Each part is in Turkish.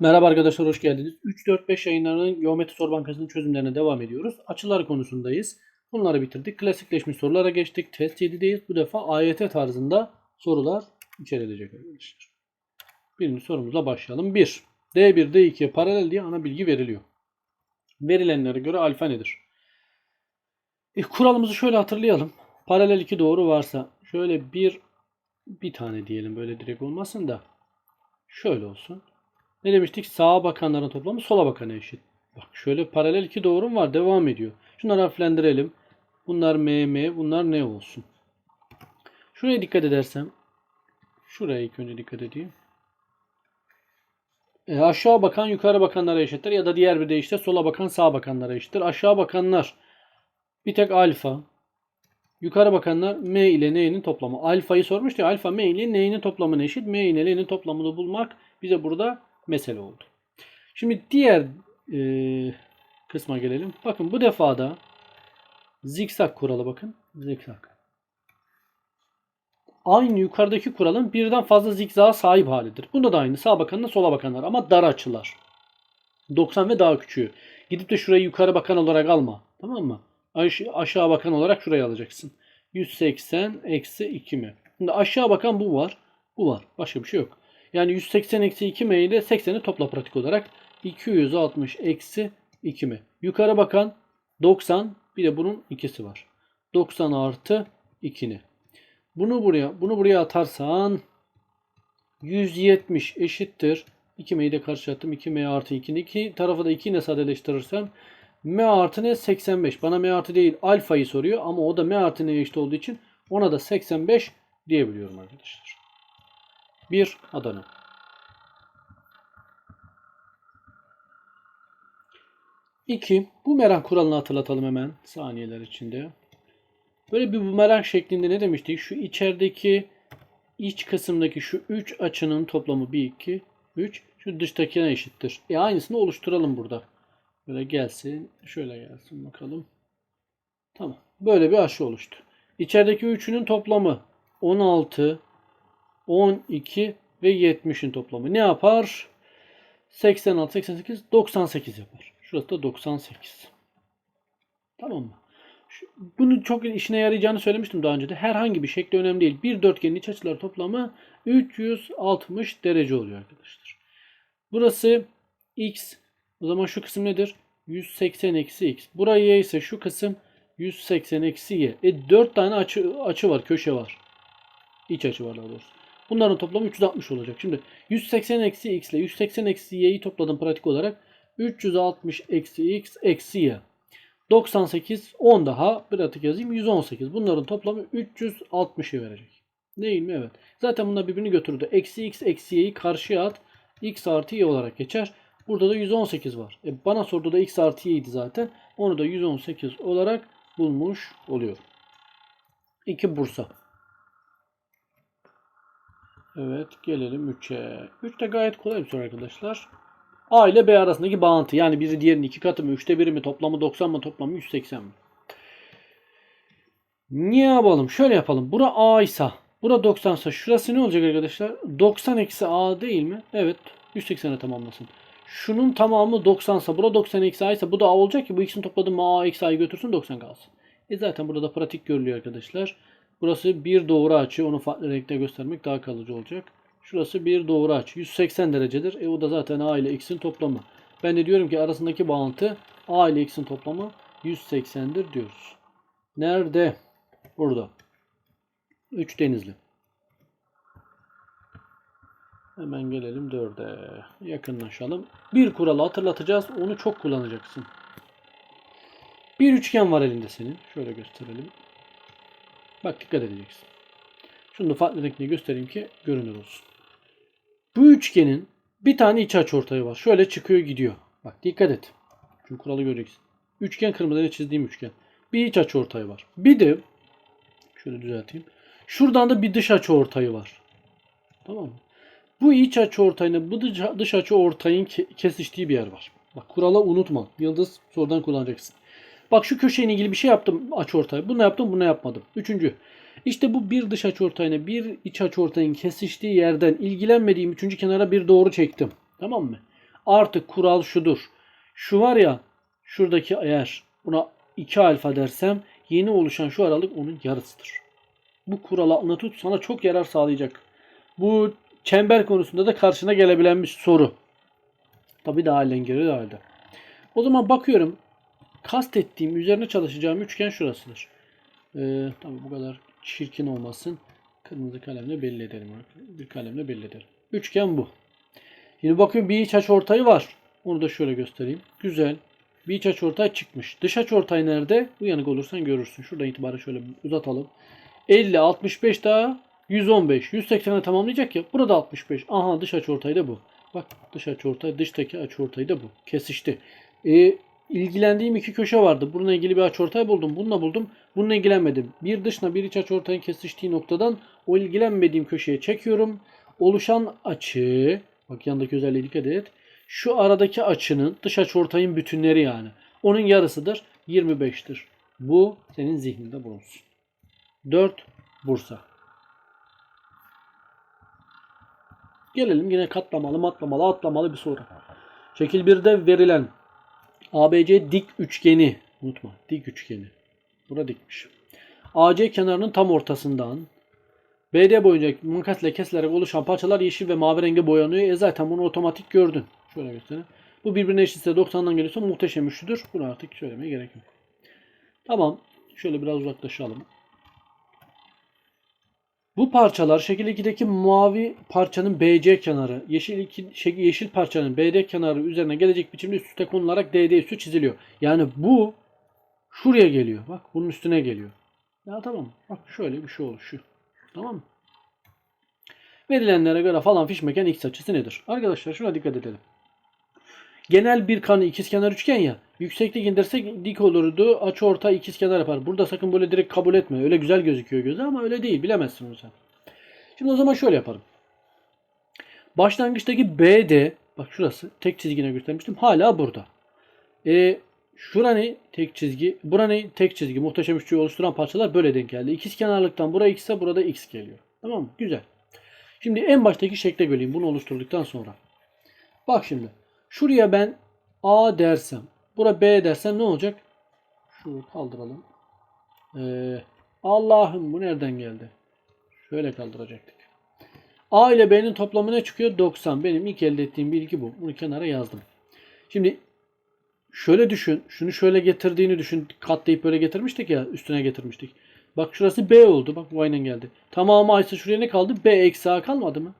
Merhaba arkadaşlar hoş geldiniz. 3-4-5 yayınlarının geometri soru bankasının çözümlerine devam ediyoruz. Açılar konusundayız. Bunları bitirdik. Klasikleşmiş sorulara geçtik. Test 7'deyiz. Bu defa AYT tarzında sorular içerilecek arkadaşlar. Birinci sorumuzla başlayalım. 1. D1, D2'ye paralel diye ana bilgi veriliyor. Verilenlere göre alfa nedir? E, kuralımızı şöyle hatırlayalım. Paralel 2 doğru varsa şöyle bir bir tane diyelim böyle direkt olmasın da şöyle olsun. Ne demiştik? Sağa bakanların toplamı sola bakana eşit. Bak şöyle paralel iki doğrum var. Devam ediyor. Şunları harflendirelim. Bunlar M, M, bunlar N olsun. Şuraya dikkat edersem şuraya ilk önce dikkat edeyim. E, aşağı bakan yukarı bakanlara eşittir ya da diğer bir deyişle sola bakan sağa bakanlara eşittir. Aşağı bakanlar bir tek alfa. Yukarı bakanlar M ile N'nin toplamı. Alfayı sormuş ya alfa M ile N'nin toplamına eşit. M ile N'nin toplamını bulmak bize burada mesele oldu. Şimdi diğer e, kısma gelelim. Bakın bu defada zikzak kuralı bakın. Zikzak. Aynı yukarıdaki kuralın birden fazla zikzağa sahip halidir. Bunda da aynı. Sağa bakanla sola bakanlar ama dar açılar. 90 ve daha küçüğü. Gidip de şurayı yukarı bakan olarak alma. Tamam mı? Aş- aşağı bakan olarak şurayı alacaksın. 180 eksi 2 mi? Şimdi aşağı bakan bu var. Bu var. Başka bir şey yok. Yani 180 eksi 2 m ile 80'i topla pratik olarak. 260 eksi 2 m. Yukarı bakan 90 bir de bunun ikisi var. 90 artı 2'ni. Bunu buraya bunu buraya atarsan 170 eşittir. 2m'yi de karşı attım. 2m artı 2'ni. İki tarafı da 2 ile sadeleştirirsem m artı ne? 85. Bana m artı değil alfayı soruyor ama o da m artı ne eşit olduğu için ona da 85 diyebiliyorum arkadaşlar. 1 Adana. İki, bumerang kuralını hatırlatalım hemen saniyeler içinde. Böyle bir bumerang şeklinde ne demiştik? Şu içerideki iç kısımdaki şu 3 açının toplamı 1, 2, 3. Şu dıştakine eşittir. E aynısını oluşturalım burada. Böyle gelsin. Şöyle gelsin bakalım. Tamam. Böyle bir açı oluştu. İçerideki üçünün toplamı 16, 12 ve 70'in toplamı ne yapar? 86, 88, 98 yapar. Şurası da 98. Tamam mı? Bunu çok işine yarayacağını söylemiştim daha önce de. Herhangi bir şekli önemli değil. Bir dörtgenin iç açıları toplamı 360 derece oluyor arkadaşlar. Burası x. O zaman şu kısım nedir? 180 eksi x. Buraya ise şu kısım 180 eksi y. E 4 tane açı, açı var, köşe var. İç açı var daha doğrusu. Bunların toplamı 360 olacak. Şimdi 180 eksi x ile 180 eksi y'yi topladım pratik olarak. 360 eksi x eksi y. 98 10 daha pratik yazayım 118. Bunların toplamı 360'ı verecek. Değil mi? Evet. Zaten bunlar birbirini götürdü. Eksi x eksi y'yi karşıya at. x artı y olarak geçer. Burada da 118 var. E bana sorduğu da x artı y'ydi zaten. Onu da 118 olarak bulmuş oluyorum. 2 Bursa. Evet gelelim 3'e. 3 de gayet kolay bir soru arkadaşlar. A ile B arasındaki bağıntı. Yani biri diğerinin iki katı mı? Üçte biri mi? Toplamı 90 mı? Toplamı 180 mi? Ne yapalım? Şöyle yapalım. Bura A ise bura 90 ise şurası ne olacak arkadaşlar? 90 eksi A değil mi? Evet. 180'e tamamlasın. Şunun tamamı 90 ise bura 90 eksi A ise bu da A olacak ki bu ikisini topladım A eksi A'yı götürsün 90 kalsın. E zaten burada da pratik görülüyor arkadaşlar. Burası bir doğru açı. Onu farklı renkte göstermek daha kalıcı olacak. Şurası bir doğru açı. 180 derecedir. E o da zaten A ile X'in toplamı. Ben de diyorum ki arasındaki bağıntı A ile X'in toplamı 180'dir diyoruz. Nerede? Burada. 3 denizli. Hemen gelelim 4'e. Yakınlaşalım. Bir kuralı hatırlatacağız. Onu çok kullanacaksın. Bir üçgen var elinde senin. Şöyle gösterelim. Bak dikkat edeceksin. Şunu da farklı renkle göstereyim ki görünür olsun. Bu üçgenin bir tane iç açıortayı var. Şöyle çıkıyor gidiyor. Bak dikkat et. Şu kuralı göreceksin. Üçgen kırmızıyla çizdiğim üçgen. Bir iç açıortayı var. Bir de şöyle düzelteyim. Şuradan da bir dış açıortayı var. Tamam mı? Bu iç açıortayla bu dış, açıortayın ke- kesiştiği bir yer var. Bak kuralı unutma. Yıldız sorudan kullanacaksın. Bak şu köşeyle ilgili bir şey yaptım açıortay. Bunu yaptım, bunu yapmadım. Üçüncü. İşte bu bir dış açıortayla bir iç açıortayın kesiştiği yerden ilgilenmediğim üçüncü kenara bir doğru çektim. Tamam mı? Artık kural şudur. Şu var ya şuradaki eğer buna 2 alfa dersem yeni oluşan şu aralık onun yarısıdır. Bu kuralı aklına tut sana çok yarar sağlayacak. Bu çember konusunda da karşına gelebilen bir soru. Tabi daha alengiri de halde. O zaman bakıyorum. Kastettiğim üzerine çalışacağım üçgen şurasıdır. Ee, tabii bu kadar çirkin olmasın. Kırmızı kalemle belli edelim. Bir kalemle belli edelim. Üçgen bu. Şimdi bakın bir iç aç ortayı var. Onu da şöyle göstereyim. Güzel. Bir iç aç ortay çıkmış. Dış aç ortay nerede? Uyanık olursan görürsün. Şuradan itibaren şöyle uzatalım. 50, 65 daha 115. 180'e tamamlayacak ya. Burada 65. Aha dış aç ortay da bu. Bak dış aç ortay, dıştaki aç ortay da bu. Kesişti. E, ilgilendiğim iki köşe vardı. Bununla ilgili bir açıortay buldum. Bununla buldum. Bununla ilgilenmedim. Bir dışla bir iç açıortayın kesiştiği noktadan o ilgilenmediğim köşeye çekiyorum. Oluşan açı, bak yandaki özelliğe dikkat et. Şu aradaki açının dış açıortayın bütünleri yani. Onun yarısıdır. 25'tir. Bu senin zihninde bulunsun. 4 Bursa. Gelelim yine katlamalı, matlamalı, atlamalı bir soru. Şekil 1'de verilen ABC dik üçgeni unutma dik üçgeni. Bura dikmiş. AC kenarının tam ortasından BD boyunca makasla kesilerek oluşan parçalar yeşil ve mavi renge boyanıyor. E zaten bunu otomatik gördün. Şöyle göstereyim. Bu birbirine eşitse 90'dan geliyorsa muhteşem üçlüdür. Bunu artık söylemeye gerek yok. Tamam. Şöyle biraz uzaklaşalım. Bu parçalar şekil 2'deki mavi parçanın BC kenarı, yeşil 2 şey, yeşil parçanın BD kenarı üzerine gelecek biçimde üst üste konularak DD üstü çiziliyor. Yani bu şuraya geliyor. Bak bunun üstüne geliyor. Ya tamam. Bak şöyle bir şey oluşuyor. Tamam mı? Verilenlere göre falan fişmeken x açısı nedir? Arkadaşlar şuna dikkat edelim. Genel bir kanı ikizkenar üçgen ya. Yükseklik indirsek dik olurdu. Açı orta ikizkenar yapar. Burada sakın böyle direkt kabul etme. Öyle güzel gözüküyor göze ama öyle değil. Bilemezsin sen. Şimdi o zaman şöyle yaparım. Başlangıçtaki BD bak şurası tek çizgine göstermiştim. Hala burada. E, şura ne? Tek çizgi. Bura ne? Tek çizgi. Muhteşem üçlüyü oluşturan parçalar böyle denk geldi. İkizkenarlıktan buraya x ise burada x geliyor. Tamam mı? Güzel. Şimdi en baştaki şekle geleyim. Bunu oluşturduktan sonra. Bak şimdi. Şuraya ben A dersem, bura B dersem ne olacak? Şunu kaldıralım. Ee, Allah'ım bu nereden geldi? Şöyle kaldıracaktık. A ile B'nin toplamı ne çıkıyor? 90. Benim ilk elde ettiğim bilgi bu. Bunu kenara yazdım. Şimdi şöyle düşün. Şunu şöyle getirdiğini düşün. Katlayıp böyle getirmiştik ya. Üstüne getirmiştik. Bak şurası B oldu. Bak bu aynen geldi. Tamamı A ise şuraya ne kaldı? B eksi A kalmadı mı?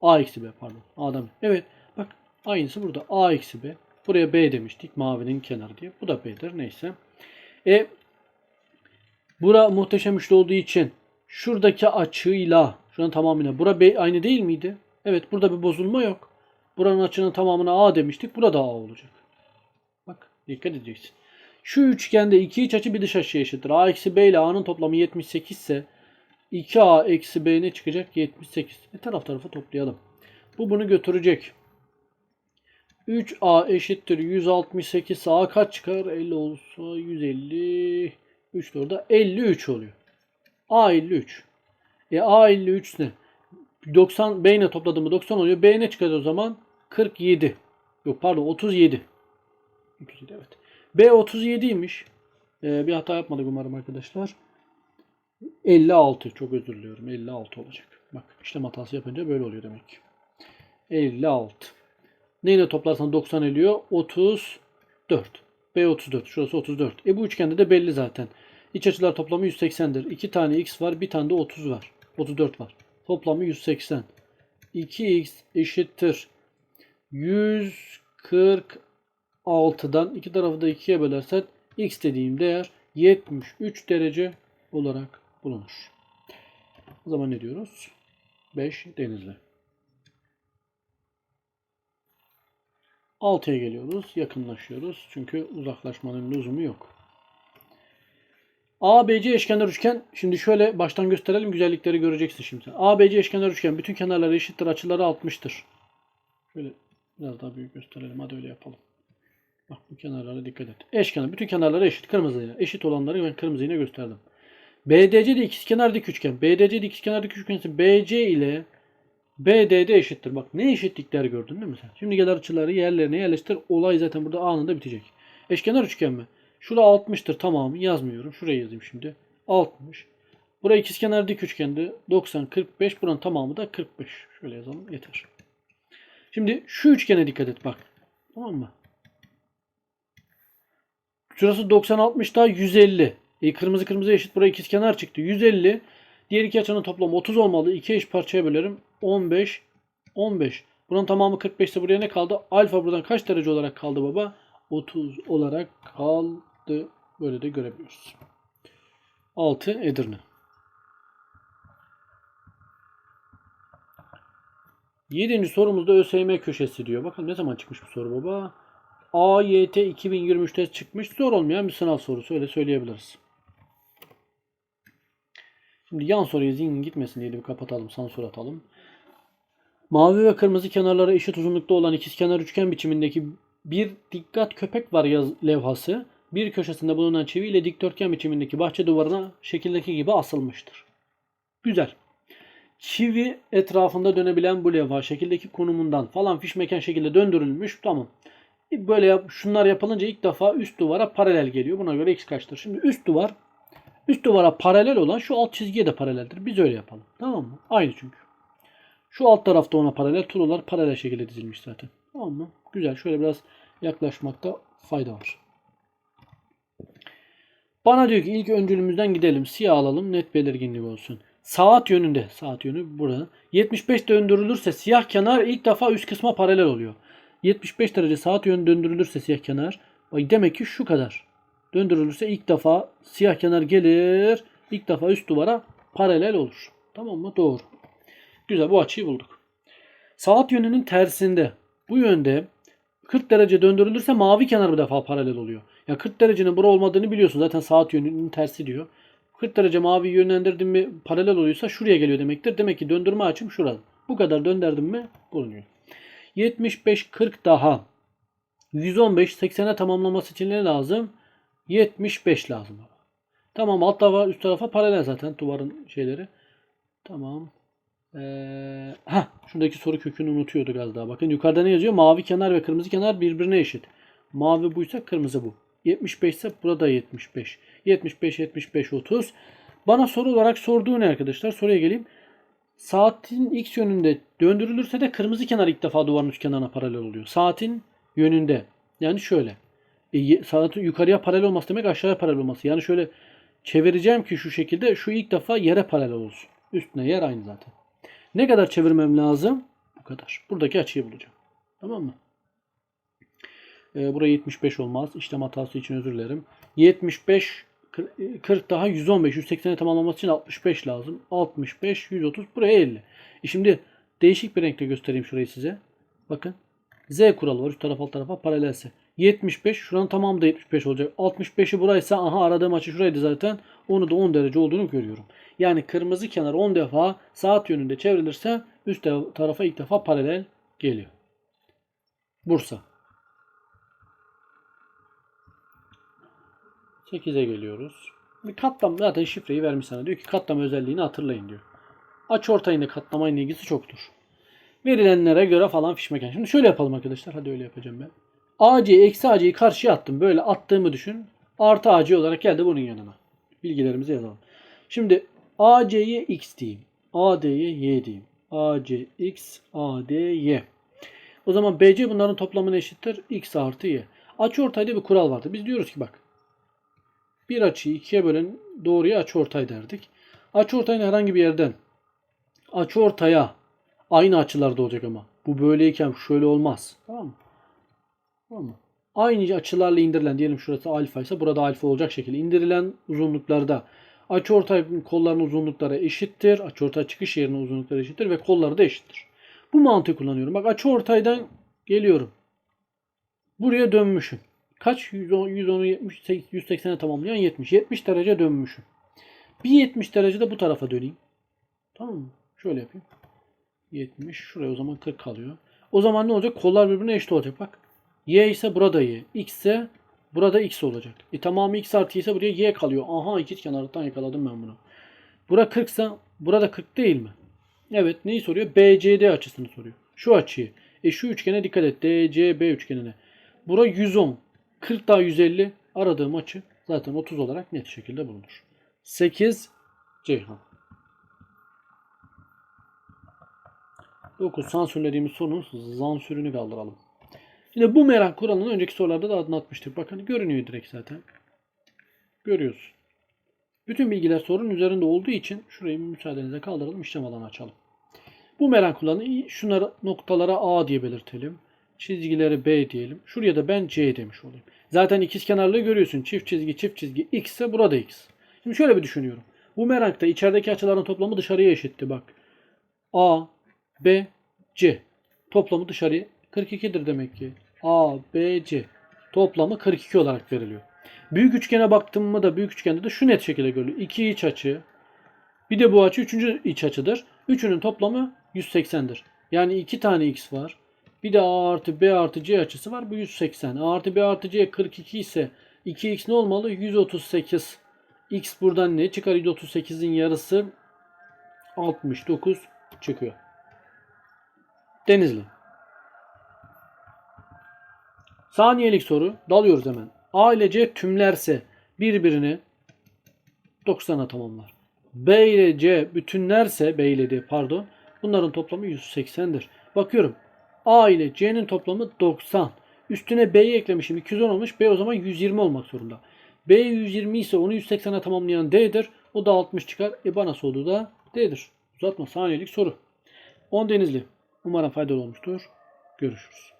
A eksi B pardon. A'dan. Evet. Bak aynısı burada. A eksi B. Buraya B demiştik. Mavinin kenarı diye. Bu da B'dir. Neyse. E bura muhteşem üçlü olduğu için şuradaki açıyla şuranın tamamına bura B aynı değil miydi? Evet burada bir bozulma yok. Buranın açının tamamına A demiştik. Burada da A olacak. Bak dikkat edeceksin. Şu üçgende iki iç açı bir dış açıya eşittir. A eksi B ile A'nın toplamı 78 ise 2A eksi B ne çıkacak? 78. E taraf tarafa toplayalım. Bu bunu götürecek. 3A eşittir 168 A kaç çıkar? 50 olsa 150 3 de orada 53 oluyor. A 53. E A 53 ne? 90 B ile topladığımı 90 oluyor. B ne çıkar o zaman? 47. Yok pardon 37. 37 evet. B 37'ymiş. Ee, bir hata yapmadık umarım arkadaşlar. 56. Çok özür diliyorum. 56 olacak. Bak işlem hatası yapınca böyle oluyor demek ki. 56. Neyle toplarsan 90 ediyor? 34. B 34. Şurası 34. E bu üçgende de belli zaten. İç açılar toplamı 180'dir. 2 tane x var. Bir tane de 30 var. 34 var. Toplamı 180. 2x eşittir. 146'dan iki tarafı da 2'ye bölersek x dediğim değer 73 derece olarak bulunur. O zaman ne diyoruz? 5 denizli. 6'ya geliyoruz. Yakınlaşıyoruz. Çünkü uzaklaşmanın lüzumu yok. ABC eşkenar üçgen. Şimdi şöyle baştan gösterelim. Güzellikleri göreceksin şimdi. ABC eşkenar üçgen. Bütün kenarları eşittir. Açıları 60'tır. Şöyle biraz daha büyük gösterelim. Hadi öyle yapalım. Bak bu kenarlara dikkat et. Eşkenar. Bütün kenarları eşit. Kırmızıyla. Eşit olanları ben kırmızıyla gösterdim. BDC de ikizkenar dik üçgen. BDC de ikizkenar dik üçgen ise BC ile BDD eşittir. Bak ne eşitlikler gördün değil mi sen? Şimdi gel açıları yerlerine yerleştir. Olay zaten burada anında bitecek. Eşkenar üçgen mi? Şura 60'tır tamamı yazmıyorum. Şuraya yazayım şimdi. 60. Buraya ikizkenar dik üçgendi. 90, 45. Buranın tamamı da 45. Şöyle yazalım yeter. Şimdi şu üçgene dikkat et bak. Tamam mı? Şurası 90, 60 daha 150. E, kırmızı kırmızı eşit. Buraya ikizkenar çıktı. 150. Diğer iki açının toplamı 30 olmalı. İki eş parçaya bölerim. 15, 15. Bunun tamamı 45 ise buraya ne kaldı? Alfa buradan kaç derece olarak kaldı baba? 30 olarak kaldı. Böyle de görebiliyoruz. 6 Edirne. 7. sorumuzda ÖSYM köşesi diyor. Bakalım ne zaman çıkmış bu soru baba? AYT 2023'te çıkmış. Zor olmayan bir sınav sorusu öyle söyleyebiliriz. Şimdi yan soruya zihin gitmesin diye bir kapatalım. Sansür atalım. Mavi ve kırmızı kenarları eşit uzunlukta olan ikizkenar üçgen biçimindeki bir dikkat köpek var yaz levhası bir köşesinde bulunan çivi ile dikdörtgen biçimindeki bahçe duvarına şekildeki gibi asılmıştır. Güzel. Çivi etrafında dönebilen bu levha şekildeki konumundan falan fişmeken şekilde döndürülmüş. Tamam. Böyle yap, şunlar yapılınca ilk defa üst duvara paralel geliyor. Buna göre x kaçtır? Şimdi üst duvar üst duvara paralel olan şu alt çizgiye de paraleldir. Biz öyle yapalım. Tamam mı? Aynı çünkü. Şu alt tarafta ona paralel, tuğlalar paralel şekilde dizilmiş zaten. Tamam mı? Güzel. Şöyle biraz yaklaşmakta fayda var. Bana diyor ki ilk öncülümüzden gidelim. Siyah alalım. Net belirginlik olsun. Saat yönünde. Saat yönü burada. 75 döndürülürse siyah kenar ilk defa üst kısma paralel oluyor. 75 derece saat yönü döndürülürse siyah kenar. Demek ki şu kadar. Döndürülürse ilk defa siyah kenar gelir. İlk defa üst duvara paralel olur. Tamam mı? Doğru. Güzel bu açıyı bulduk. Saat yönünün tersinde bu yönde 40 derece döndürülürse mavi kenar bir defa paralel oluyor. Ya 40 derecenin bura olmadığını biliyorsun. Zaten saat yönünün tersi diyor. 40 derece mavi yönlendirdim mi paralel oluyorsa şuraya geliyor demektir. Demek ki döndürme açım şurada. Bu kadar döndürdüm mi bulunuyor. 75 40 daha 115 80'e tamamlaması için ne lazım? 75 lazım. Tamam alt tarafa üst tarafa paralel zaten duvarın şeyleri. Tamam. Ee, heh, şuradaki soru kökünü unutuyorduk az daha. Bakın yukarıda ne yazıyor? Mavi kenar ve kırmızı kenar birbirine eşit. Mavi buysa kırmızı bu. 75 ise burada 75. 75, 75, 30. Bana soru olarak sorduğu ne arkadaşlar? Soruya geleyim. Saatin x yönünde döndürülürse de kırmızı kenar ilk defa duvarın üst kenarına paralel oluyor. Saatin yönünde. Yani şöyle. E, saatin yukarıya paralel olması demek aşağıya paralel olması. Yani şöyle çevireceğim ki şu şekilde şu ilk defa yere paralel olsun. Üstüne yer aynı zaten. Ne kadar çevirmem lazım? Bu kadar. Buradaki açıyı bulacağım. Tamam mı? Ee, buraya 75 olmaz. İşlem hatası için özür dilerim. 75 40 daha 115. 180'e tamamlaması için 65 lazım. 65, 130. Buraya 50. E şimdi değişik bir renkle göstereyim şurayı size. Bakın. Z kuralı var. Üst taraf alt tarafa paralelse. 75. Şuranın tamamı da 75 olacak. 65'i buraysa aha aradığım açı şuraydı zaten. Onu da 10 derece olduğunu görüyorum. Yani kırmızı kenar 10 defa saat yönünde çevrilirse üst tarafa ilk defa paralel geliyor. Bursa. 8'e geliyoruz. Bir katlam zaten şifreyi vermiş sana. Diyor ki katlama özelliğini hatırlayın diyor. Aç ortayında katlamayla ilgisi çoktur. Verilenlere göre falan fişmeken. Şimdi şöyle yapalım arkadaşlar. Hadi öyle yapacağım ben. AC eksi AC'yi karşıya attım. Böyle attığımı düşün. Artı AC olarak geldi bunun yanına. Bilgilerimizi yazalım. Şimdi AC'ye x diyeyim. AD'ye y diyeyim. AC x AD y. O zaman BC bunların toplamına eşittir. x artı y. Açı ortayda bir kural vardı. Biz diyoruz ki bak. Bir açıyı ikiye bölen doğruya açı ortay derdik. Açı ortayın herhangi bir yerden açı ortaya aynı açılarda olacak ama. Bu böyleyken şöyle olmaz. Tamam mı? Aynı açılarla indirilen diyelim şurası alfa ise burada alfa olacak şekilde indirilen uzunluklarda açıortay kollarının uzunlukları eşittir. Açıortay çıkış yerinin uzunlukları eşittir ve kolları da eşittir. Bu mantığı kullanıyorum. Bak açıortaydan geliyorum. Buraya dönmüşüm. Kaç? 110, 110'u 70, 180'e tamamlayan 70. 70 derece dönmüşüm. Bir 70 derece de bu tarafa döneyim. Tamam mı? Şöyle yapayım. 70. Şuraya o zaman 40 kalıyor. O zaman ne olacak? Kollar birbirine eşit olacak. Bak. Y ise burada Y. X ise burada X olacak. E tamamı X artı Y ise buraya Y kalıyor. Aha ikiz kenarından yakaladım ben bunu. Bura 40 ise burada 40 değil mi? Evet neyi soruyor? BCD açısını soruyor. Şu açıyı. E şu üçgene dikkat et. DCB üçgenine. Bura 110. 40 daha 150. Aradığım açı zaten 30 olarak net şekilde bulunur. 8 Ceyhan. 9 sansürlediğimiz sorunun zansürünü kaldıralım. Yine bu merak kuralını önceki sorularda da anlatmıştık. Bakın görünüyor direkt zaten. Görüyorsun. Bütün bilgiler sorunun üzerinde olduğu için şurayı müsaadenizle kaldıralım. işlem alanı açalım. Bu merak kuralını şunlara noktalara A diye belirtelim. Çizgileri B diyelim. Şuraya da ben C demiş olayım. Zaten ikiz kenarlığı görüyorsun. Çift çizgi çift çizgi x ise burada x. Şimdi şöyle bir düşünüyorum. Bu merakta içerideki açıların toplamı dışarıya eşitti bak. A, B, C. Toplamı dışarıya 42'dir demek ki. A, B, C. Toplamı 42 olarak veriliyor. Büyük üçgene baktım mı da büyük üçgende de şu net şekilde görülüyor. İki iç açı. Bir de bu açı üçüncü iç açıdır. Üçünün toplamı 180'dir. Yani iki tane x var. Bir de A artı B artı C açısı var. Bu 180. A artı B artı C 42 ise 2x ne olmalı? 138. X buradan ne çıkar? 138'in yarısı 69 çıkıyor. Denizli. Saniyelik soru. Dalıyoruz hemen. A ile C tümlerse birbirini 90'a tamamlar. B ile C bütünlerse B ile D pardon bunların toplamı 180'dir. Bakıyorum. A ile C'nin toplamı 90. Üstüne B'yi eklemişim. 210 olmuş. B o zaman 120 olmak zorunda. B 120 ise onu 180'e tamamlayan D'dir. O da 60 çıkar. E bana sorduğu da D'dir. Uzatma saniyelik soru. 10 denizli. Umarım faydalı olmuştur. Görüşürüz.